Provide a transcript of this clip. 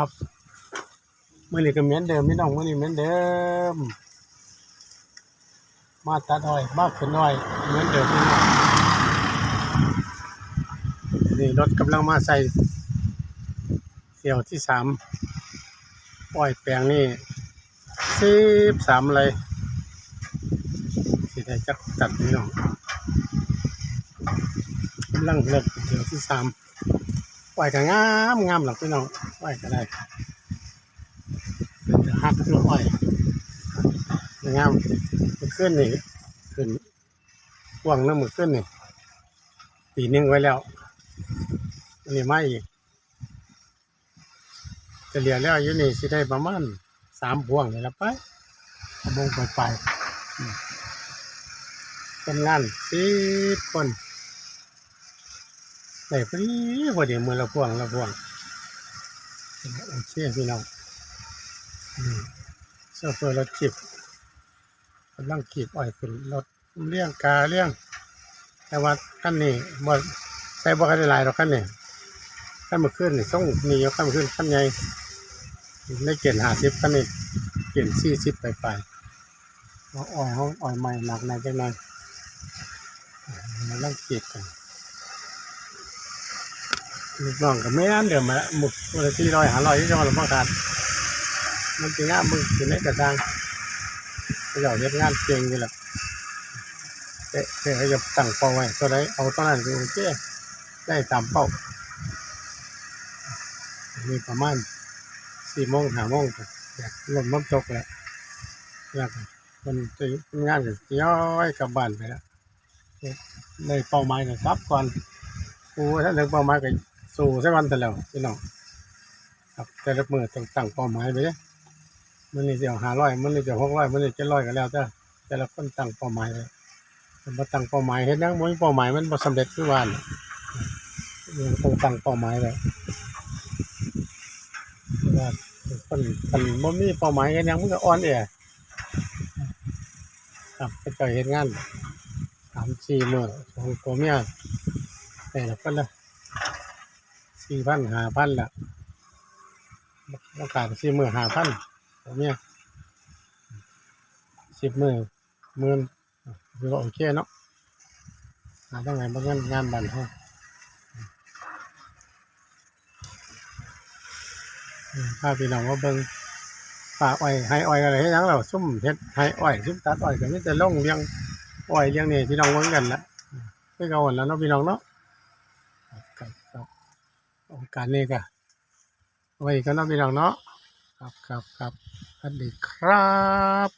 ครับมื่อนี้ก็เหมือนเดิมพี่น้องมื่อนี้เหมือนเดิม มาตัดอ้อยมากขึ้นน้อยเหมือนเดิมพี่น้องนี่รถกำลังมาใส่เสี่ยวที่สามอ้อยแปลงนี่สิบสามเลยสิได้จักตัดพี่น้องกำลังเลิกเสี่ยวที่สาม อ้อยก็งามงามหรอกพี่น้องอ้อยก็ได้เป็นแต่หักลูกอ้อยงามขึ้นนี่ขึ้นว่างน้ำมือขึ้นนี่ปีหนึงไว้แล้วอันนี้ไม่อีกจะเหลียแล้วอยู่นี่สิได้ประมาณสามพวงเลยละไปเอาบงไปไปเป็นงานสิบคน ได้พอดีพอดีมือละพวงละพวงโอเคพี่น้องโซเฟอร์รถจิบกำลังกีบอ้อยขึ้นรถเลี้ยงกาเลี้ยง แต่ว่าขั้นนี้บ่ใส่บ่คันได้หลายหรอกขั้นนี้ขั้นมาขึ้นนี่ส่งนี่ยกขั้นมาขึ้นขั้นใหญ่ได้เกียนหาสิบขั้นนี้เกียนสี่สิบไปไปอ้อยเขาอ้อยใหม่หนักในจังหน่อยมาลังกีบกัน ลูกน้องกับแม่นเดี๋ยวมาหมุกวันละที่ร้อยหาร้อยที่จังหวัดลำปางการมันจะงามมึงจะไม่กระซังเขาจะเอาเฮ็ดงานเก่งอยู่แหละเตะเตะจะตั้งเป้าไว้ตัวใดเอาตัวนั้นคือโอเคได้ตามเป้ามีประมาณสี่โมงห้าโมงอยากลมน้ำตกแหละอยากมันจะงานก็ย้อยกลับบ้านไปแล้วได้เป้าหมายก็ครับก่อนโอ้ถ้าถึงเป้าหมายก็ สู้สักวันแต่แล้วพี่น้องครับแต่ละมือต้องตั้งเป้าหมายไปเลยมันนี่จะหาร้อยมันนี่จะหกร้อยมันนี่จะร้อยก็แล้วแต่แต่ละคนตั้งเป้าหมายไว้มันบ่ตั้งเป้าหมายเฮ็ดหยังบ่มีเป้าหมายมันบ่สำเร็จคือว่าน่ะยังต้องตั้งเป้าหมายไว้ว่าคนคนบ่มีเป้าหมายเฮ็ดหยังมันก็อ่อนแอครับไปเจอเฮ็ดงานสามสี่มือของผัวเมียแต่ละคนละ สี่พันห้าพันละต้องการสี่มื้อห้าพันผัวเมียสิบหมื้อหมื่นถือโอเคเนาะหาต้องไงบางงานงานบันเขาอืมพาพี่น้องว่าเบิ่งป่าอ้อยให้อ้อยอะไรให้ยังเราซุ่มเฮ็ดให้อ้อยซุ่มตัดอ้อยก็มีแต่ลงเลี้ยงอ้อยเลี้ยงนี่พี่น้องเบิ่งกันละคือเก่าหั่นแล้วเนาะพี่น้องเนาะ โอกาสนี้ก็ไว้กันนะพี่น้องเนาะครับครับครับสวัสดีครับ